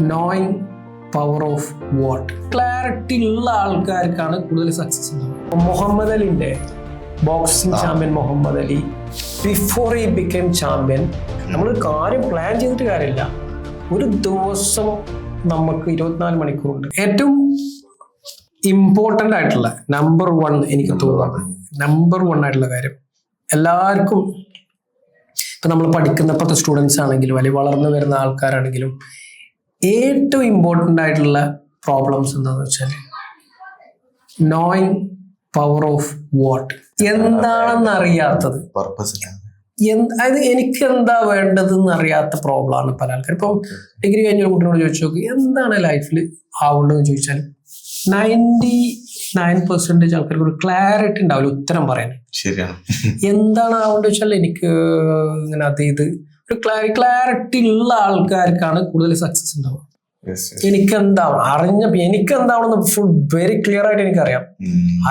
Knowing power of what clarity ഉള്ള ആൾക്കാർക്കാണ് കൂടുതൽ സക്സസ് ഉണ്ടാവുക. Muhammad അലിന്റെ boxing champion Muhammad Ali before he become champion നമ്മൾ കാര്യം പ്ലാൻ ചെയ്തിട്ട് കാര്യമില്ല. ഒരു ദിവസം നമുക്ക് ഇരുപത്തിനാല് മണിക്കൂറുണ്ട്. ഏറ്റവും ഇമ്പോർട്ടന്റ് ആയിട്ടുള്ള നമ്പർ വൺ എനിക്ക് തോന്നുന്നത്. നമ്പർ വൺ ആയിട്ടുള്ള കാര്യം. എല്ലാവർക്കും ഇപ്പം നമ്മൾ പഠിക്കുന്ന ഇപ്പോഴത്തെ സ്റ്റുഡൻസ് ആണെങ്കിലും അല്ലെങ്കിൽ വളർന്നു വരുന്ന ആൾക്കാരാണെങ്കിലും ഏറ്റവും ഇമ്പോർട്ടന്റ് ആയിട്ടുള്ള പ്രോബ്ലംസ് എന്താണെന്ന് വെച്ചാൽ നോയിങ് പവർ ഓഫ് വാട്ട് എന്താണെന്ന് അറിയാത്തത്. അതായത് എനിക്ക് എന്താ വേണ്ടതെന്ന് അറിയാത്ത പ്രോബ്ലമാണ് പല ആൾക്കാർ ഇപ്പം ഡിഗ്രി കഴിഞ്ഞ ഒരു കുട്ടിയോട് ചോദിച്ചു നോക്കി എന്താണ് ലൈഫിൽ ആവേണ്ടതെന്ന് ചോദിച്ചാൽ നയന്റി നയൻ പെർസെന്റേജ് ആൾക്കാർക്ക് ഒരു ക്ലാരിറ്റി ഉണ്ടാവില്ല ഉത്തരം പറയാൻ. ശരിയാണ്. എന്താണ് ആവേണ്ടത് വെച്ചാൽ എനിക്ക് ഇങ്ങനെ അത് ഇത് ഒരു ക്ലാരിറ്റി ഉള്ള ആൾക്കാർക്കാണ് കൂടുതൽ സക്സസ് ഉണ്ടാവുക. എനിക്ക് എന്താവണം അറിഞ്ഞ എനിക്ക് എന്താവണം ഫുൾ വെരി ക്ലിയർ ആയിട്ട് എനിക്കറിയാം.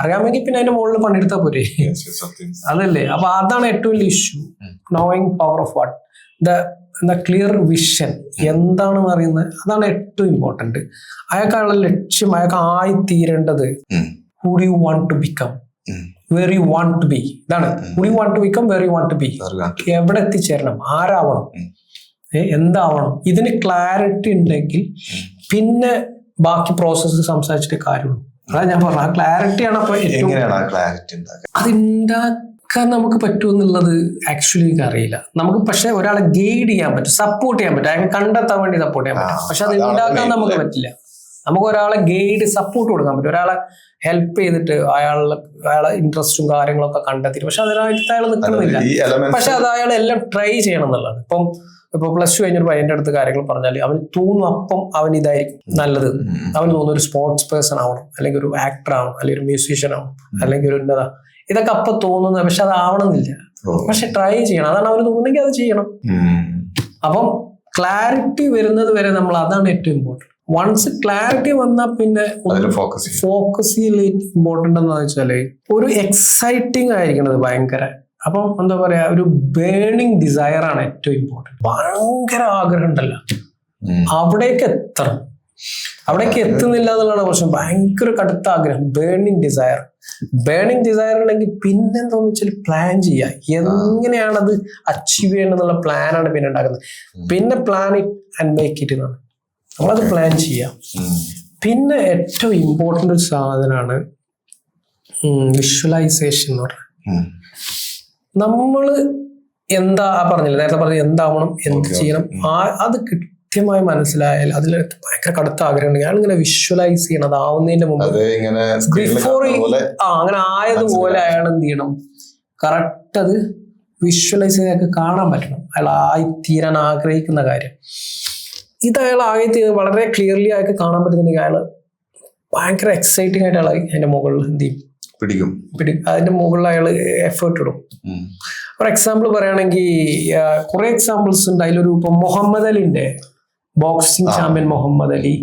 അറിയാമെങ്കിൽ പിന്നെ അതിന്റെ മുകളിൽ പണിയെടുത്താൽ പോരെ. അതല്ലേ? അപ്പൊ അതാണ് ഏറ്റവും വലിയ issue knowing power of what the എന്താ ക്ലിയർ വിഷൻ എന്താണെന്ന് അറിയുന്നത് അതാണ് ഏറ്റവും ഇമ്പോർട്ടന്റ് അയാൾക്കുള്ള ലക്ഷ്യം അയാൾക്ക് ആയി തീരേണ്ടത്. Who do you want to become. Where you want to be ഇതാണ്. Who you want to become where you want to be. എവിടെ എത്തിച്ചേരണം? ആരാവണം? എന്താവണം? ഇതിന് ക്ലാരിറ്റി ഉണ്ടെങ്കിൽ പിന്നെ ബാക്കി പ്രോസസ്സ് സംസാരിച്ചിട്ട് കാര്യമുള്ളൂ. അതാ ഞാൻ പറഞ്ഞു ആ ക്ലാരിറ്റിയാണ് അപ്പൊ ക്ലാരിറ്റി ആണ് അത് ഉണ്ടാക്കാൻ നമുക്ക് പറ്റുമെന്നുള്ളത് ആക്ച്വലി എനിക്ക് അറിയില്ല. നമുക്ക് പക്ഷെ ഒരാളെ ഗൈഡ് ചെയ്യാൻ പറ്റും. സപ്പോർട്ട് ചെയ്യാൻ പറ്റും. അയാൾ കണ്ടെത്താൻ വേണ്ടി സപ്പോർട്ട് ചെയ്യാൻ പറ്റും. പക്ഷെ അത് ഉണ്ടാക്കാൻ നമുക്ക് പറ്റില്ല. നമുക്ക് ഒരാളെ ഗൈഡ് സപ്പോർട്ട് കൊടുക്കാൻ പറ്റും. ഒരാളെ ഹെൽപ്പ് ചെയ്തിട്ട് അയാളെ അയാളെ ഇൻട്രസ്റ്റും കാര്യങ്ങളൊക്കെ കണ്ടെത്തി പക്ഷെ അതിനായിട്ട് അയാൾ നിൽക്കണമെന്നില്ല എലമെന്റ്സ് പക്ഷെ അത് അയാൾ എല്ലാം ട്രൈ ചെയ്യണം എന്നുള്ളതാണ് ഇപ്പം ഇപ്പൊ പ്ലസ് ടു കഴിഞ്ഞൊരു പയ്യന്റെ അടുത്ത് കാര്യങ്ങൾ പറഞ്ഞാൽ അവൻ തോന്നും അപ്പം അവൻ ഇതായിരിക്കും നല്ലത്. അവൻ തോന്നുന്നു ഒരു സ്പോർട്സ് പേഴ്സൺ ആവണം. അല്ലെങ്കിൽ ഒരു ആക്ടർ ആവണം. അല്ലെങ്കിൽ ഒരു മ്യൂസീഷ്യൻ ആവണം. അല്ലെങ്കിൽ ഒരു എന്നതാ ഇതൊക്കെ അപ്പൊ തോന്നുന്നത് പക്ഷെ അത് ആവണമെന്നില്ല. പക്ഷെ ട്രൈ ചെയ്യണം. അതാണ് അവന് തോന്നുന്നെങ്കിൽ അത് ചെയ്യണം. അപ്പം ക്ലാരിറ്റി വരുന്നത് വരെ നമ്മൾ അതാണ് ഏറ്റവും ഇമ്പോർട്ടന്റ് വൺസ് ക്ലാരിറ്റി വന്നാൽ പിന്നെ ഫോക്കസ് ചെയ്യും ഫോക്കസ് ചെയ്യൽ ഇമ്പോർട്ടന്റ് എന്ന് വെച്ചാൽ ഒരു എക്സൈറ്റിംഗ് ആയിരിക്കണത് ഭയങ്കര. അപ്പം എന്താ പറയാ ഒരു ബേണിംഗ് ഡിസയർ ആണ് ഏറ്റവും ഇമ്പോർട്ടന്റ് ഭയങ്കര ആഗ്രഹം ഉണ്ടല്ലോ. അവിടേക്ക് എത്തണം. അവിടേക്ക് എത്തുന്നില്ല എന്നുള്ളതാണ് പ്രശ്നം. ഭയങ്കര കടുത്ത ആഗ്രഹം. ബേണിംഗ് ഡിസയർ ബേണിംഗ് ഡിസയർ ഉണ്ടെങ്കിൽ പിന്നെ പിന്നെന്താന്ന് വെച്ചാൽ പ്ലാൻ ചെയ്യുക. എങ്ങനെയാണത് അച്ചീവ് ചെയ്യേണ്ടതെന്നുള്ള പ്ലാനാണ് പിന്നെ ഉണ്ടാക്കുന്നത്. പിന്നെ plan it and make it എന്നാണ്. നമ്മളത് പ്ലാൻ ചെയ്യാം. പിന്നെ ഏറ്റവും ഇമ്പോർട്ടന്റ് ഒരു സാധനമാണ് വിഷ്വലൈസേഷൻ എന്ന് പറഞ്ഞാൽ. നമ്മൾ എന്താ പറഞ്ഞില്ല നേരത്തെ പറഞ്ഞ എന്താവണം എന്ത് ചെയ്യണം ആ അത് കൃത്യമായി മനസ്സിലായാൽ അതിൽ ഭയങ്കര കടുത്ത ആഗ്രഹം ഉണ്ടെങ്കിൽ അയാൾ ഇങ്ങനെ വിഷ്വലൈസ് ചെയ്യണം അതാവുന്നതിന്റെ മുമ്പ് ബിഫോർ ആ അങ്ങനെ ആയതുപോലെ അയാൾ എന്ത് ചെയ്യണം? കറക്റ്റ് അത് വിഷ്വലൈസ് ചെയ്ത് അയാൾക്ക് കാണാൻ പറ്റണം. അയാൾ ആയിത്തീരാൻ ആഗ്രഹിക്കുന്ന കാര്യം. ഇത് അയാൾ ആയിത്തീർ വളരെ ക്ലിയർലി അയാൾക്ക് കാണാൻ പറ്റുന്നുണ്ടെങ്കിൽ അയാൾ ഭയങ്കര എക്സൈറ്റിംഗ് ആയിട്ട് അയാൾ അതിന്റെ മുകളിൽ എന്ത് ചെയ്യും? പിടിക്കും. പിടിക്കും അതിന്റെ മുകളിൽ അയാൾ എഫേർട്ട് ഇടും. ഒരു എക്സാമ്പിൾ പറയുകയാണെങ്കിൽ കുറെ എക്സാമ്പിൾസ് ഉണ്ട്. അതിലൊരു ഇപ്പൊ Muhammad അലിന്റെ boxing champion Muhammad Ali.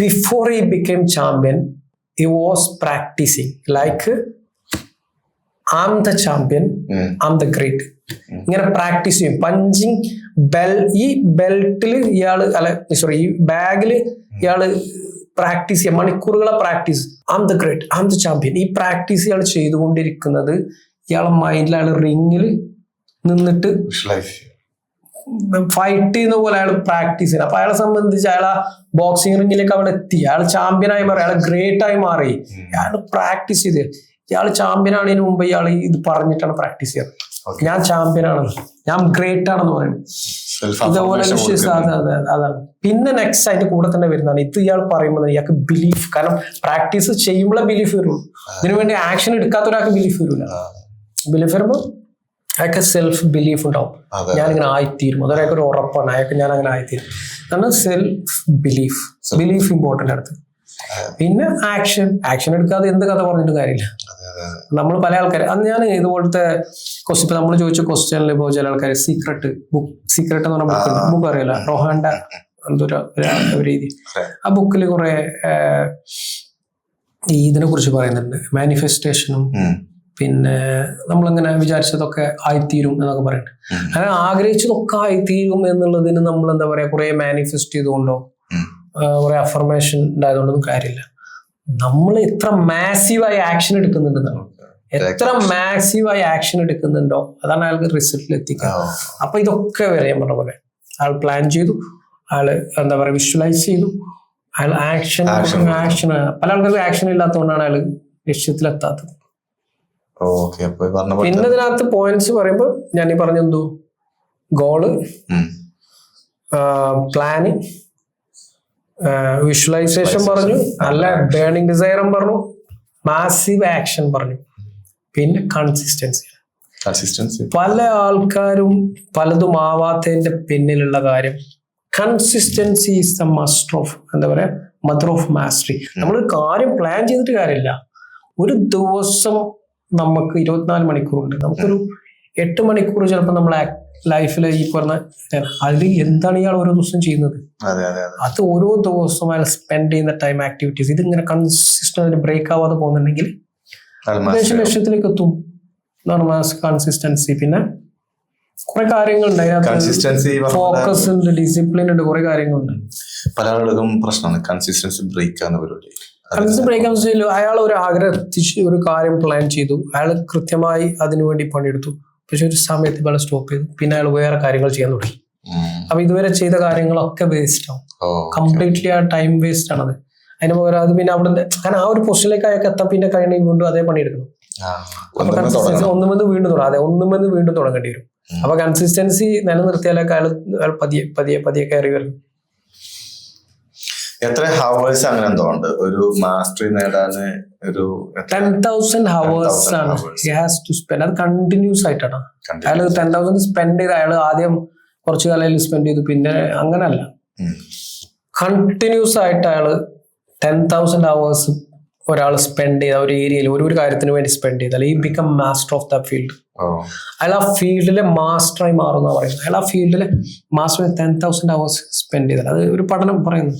Before he become champion he was practising like I'm the champion. I'm the great. ഇങ്ങനെ പ്രാക്ടീസ് ചെയ്യും പഞ്ചിങ് ബെൽ ഈ ബെൽറ്റിൽ ഇയാൾ അല്ല സോറി ഈ ബാഗിൽ ഇയാൾ പ്രാക്ടീസ് ചെയ്യാം മണിക്കൂറുകളെ practice I'm the great I'm the champion ഈ പ്രാക്ടീസ് ഇയാൾ ചെയ്തുകൊണ്ടിരിക്കുന്നത് ഇയാളെ മൈൻഡിൽ അയാൾ റിങ്ങിൽ നിന്നിട്ട്. ഫൈറ്റ് ചെയ്യുന്ന പോലെ അയാൾ പ്രാക്ടീസ് ചെയ്യണം അപ്പൊ അയാളെ സംബന്ധിച്ച് അയാൾ ആ ബോക്സിംഗ് റിങ്ങിലേക്ക് അവിടെ എത്തി അയാൾ ചാമ്പ്യനായി മാറി അയാൾ ഗ്രേറ്റ് ആയി മാറി. അയാൾ പ്രാക്ടീസ് ചെയ്ത് ഇയാൾ ചാമ്പ്യൻ ആണതിന് മുമ്പ് ഇയാൾ ഇത് പറഞ്ഞിട്ടാണ് പ്രാക്ടീസ് ചെയ്യുന്നത് ഞാൻ ചാമ്പ്യൻ ആണെന്ന് ഞാൻ ഗ്രേറ്റ് ആണെന്ന് പറയുന്നത് ഇതേപോലെ അതാണ്. പിന്നെ നെക്സ്റ്റ് അതിന്റെ കൂടെ തന്നെ വരുന്നതാണ്. ഇത് ഇയാൾ പറയുമ്പോൾ ഇയാൾക്ക് ബിലീഫ് കാരണം പ്രാക്ടീസ് ചെയ്യുമ്പോഴേ ബിലീഫ് വരുള്ളൂ. ഇതിനു വേണ്ടി ആക്ഷൻ എടുക്കാത്ത ഒരാൾക്ക് ബിലീഫ് വരില്ല ബിലീഫ് വരുമ്പോൾ അയാൾക്ക് സെൽഫ് ബിലീഫ് ഉണ്ടാവും. ഞാനിങ്ങനെ ആയിത്തീരും. അതൊരാൾക്ക് ഒരു ഉറപ്പാണ്. അയാൾക്ക് ഞാൻ അങ്ങനെ ആയിത്തീരും കാരണം സെൽഫ് ബിലീഫ് ബിലീഫ് ഇമ്പോർട്ടന്റ് അടുത്ത് പിന്നെ ആക്ഷൻ ആക്ഷൻ എടുക്കാതെ എന്ത് കഥ പറഞ്ഞിട്ട് കാര്യമില്ല. നമ്മൾ പല ആൾക്കാർ അന്ന് ഞാൻ ഇതുപോലത്തെ ക്വസ്റ്റ്യൻ ഇപ്പൊ നമ്മൾ ചോദിച്ച ക്വസ്റ്റ്യനിൽ ഇപ്പോൾ ചില ആൾക്കാർ സീക്രട്ട് ബുക്ക് സീക്രട്ട് എന്ന് പറഞ്ഞ ബുക്ക് ബുക്ക് അറിയില്ല. റോഹാൻഡ എന്തൊരു രീതി. ആ ബുക്കിൽ കുറെ ഇതിനെ കുറിച്ച് പറയുന്നുണ്ട്. മാനിഫെസ്റ്റേഷനും. പിന്നെ നമ്മളിങ്ങനെ വിചാരിച്ചതൊക്കെ ആയിത്തീരും എന്നൊക്കെ പറയുന്നുണ്ട്. ഉം. അങ്ങനെ ആഗ്രഹിച്ചതൊക്കെ ആയിത്തീരും എന്നുള്ളതിന് നമ്മൾ എന്താ പറയാ കുറെ മാനിഫെസ്റ്റ് ചെയ്തുകൊണ്ടോ. കുറെ അഫർമേഷൻ ഉണ്ടായതുകൊണ്ടൊന്നും കാര്യമില്ല. നമ്മൾ എത്ര മാസീവായി ആക്ഷൻ എടുക്കുന്നുണ്ടെന്നാണ്. എത്ര മാസീവായി ആക്ഷൻ എടുക്കുന്നുണ്ടോ അതാണ് അയാൾക്ക് റിസൾട്ടിൽ എത്തിക്കുക. അപ്പൊ ഇതൊക്കെ വരെ ഞാൻ പറഞ്ഞ പോലെ അയാൾ പ്ലാൻ ചെയ്തു അയാൾ എന്താ പറയാ വിഷ്വലൈസ് ചെയ്തു. അയാൾ ആക്ഷൻ. ആക്ഷൻ പല ആൾക്കാർക്ക് ആക്ഷൻ ഇല്ലാത്തതുകൊണ്ടാണ് അയാൾ ലക്ഷ്യത്തിലെത്താത്തത്. പിന്നെ ഇതിനകത്ത് പോയിന്റ്സ് പറയുമ്പോൾ ഞാൻ ഈ പറഞ്ഞെന്തോ ഗോൾ. പ്ലാന് വിഷ്വലൈസേഷൻ പറഞ്ഞു. നല്ല ബേണിംഗ് ഡിസൈറും പറഞ്ഞു. മാസീവ് ആക്ഷൻ പറഞ്ഞു. പിന്നെ കൺസിസ്റ്റൻസി കൺസിസ്റ്റൻസി പല ആൾക്കാരും പലതും ആവാത്തതിന്റെ പിന്നിലുള്ള കാര്യം consistency is the master of എന്താ പറയാ മദർ ഓഫ് മാസ്റ്ററി നമ്മൾ കാര്യം പ്ലാൻ ചെയ്തിട്ട് കാര്യമില്ല. ഒരു ദിവസം നമുക്ക് ഇരുപത്തിനാല് മണിക്കൂറുണ്ട്. നമുക്കൊരു എട്ട് മണിക്കൂർ ചിലപ്പോൾ നമ്മളെ ലൈഫിൽ ഈ പറഞ്ഞ അതിൽ എന്താണ് ഇയാൾ ഓരോ ദിവസം ചെയ്യുന്നത്? അതെ ഓരോ ദിവസവും അയാൾ സ്പെൻഡ് ചെയ്യുന്ന ടൈം ആക്ടിവിറ്റീസ് ഇതിങ്ങനെ കൺസിസ്റ്റന്റ് ബ്രേക്ക് ആവാതെ പോകുന്നുണ്ടെങ്കിൽ ലക്ഷ്യത്തിലേക്ക് എത്തും. എന്നാണ് മാസ് കൺസിസ്റ്റൻസി പിന്നെ കുറെ കാര്യങ്ങളുണ്ട്. കൺസിസ്റ്റൻസി ഫോക്കസ് ഉണ്ട് ഡിസിപ്ലിൻ ഉണ്ട് കുറെ കാര്യങ്ങളുണ്ട്. പല ആളുകൾക്കും പ്രശ്നമാണ്. കൺസിസ്റ്റൻസി ബ്രേക്ക് അത് കൺസിസ്റ്റൻ ബ്രേക്ക് അയാൾ ഒരു ആഗ്രഹം എത്തിച്ച് ഒരു കാര്യം പ്ലാൻ ചെയ്തു. അയാൾ കൃത്യമായി അതിനുവേണ്ടി പണിയെടുത്തു. പക്ഷെ ഒരു സമയത്ത് ഇയാൾ സ്റ്റോപ്പ് ചെയ്തു. പിന്നെ അയാൾ വേറെ കാര്യങ്ങൾ ചെയ്യാൻ തുടങ്ങി. അപ്പൊ ഇതുവരെ ചെയ്ത കാര്യങ്ങളൊക്കെ വേസ്റ്റ് ആവും കംപ്ലീറ്റ്ലി ആ ടൈം വേസ്റ്റ് ആണത്. അതിന് പകരം അത് പിന്നെ അവിടെ കാരണം ആ ഒരു പൊസിഷനിലേക്ക് അയാൾക്ക് എത്താൻ പിന്നെ കഴിഞ്ഞ വീണ്ടും അതേ പണിയെടുക്കണം ഒന്നുമെന്ന് വീണ്ടും തുടങ്ങാം അതെ ഒന്നുമെന്ന് വീണ്ടും തുടങ്ങേണ്ടി വരും. അപ്പൊ കൺസിസ്റ്റൻസി നിലനിർത്തിയാലൊക്കെ അയാൾ അയാൾ പതിയെ പതിയെ പതിയെ കയറി വരും. എത്ര ഹവേഴ്സ് അങ്ങനെ എന്തോ ഉണ്ട് ഒരു മാസ്റ്ററി നേടാന് ഒരു ടെൻ തൗസൻഡ് ഹവേഴ്സ് ആണ്. ഹാസ് ടു സ്പെൻഡ് അത് കണ്ടിന്യൂസ് ആയിട്ടാണ്. അയാൾ ടെൻ തൗസൻഡ് സ്പെൻഡ് ചെയ്ത് അയാൾ ആദ്യം കുറച്ചു കാലം സ്പെൻഡ് ചെയ്തു. പിന്നെ അങ്ങനല്ല. കണ്ടിന്യൂസ് ആയിട്ട് അയാൾ ടെൻ തൗസൻഡ് അവേഴ്സ് ഒരാൾ സ്പെൻഡ് ചെയ്ത ഒരു ഏരിയയിൽ ഒരു ഒരു കാര്യത്തിന് വേണ്ടി സ്പെൻഡ് ചെയ്താൽ he become master of the field അയാൾ ആ ഫീൽഡിലെ മാസ്റ്ററായി മാറുന്ന പറയുന്നത്. അയാൾ ആ ഫീൽഡിലെ master ten thousand hours spend ചെയ്താൽ. അത് ഒരു പഠനം പറയുന്നു.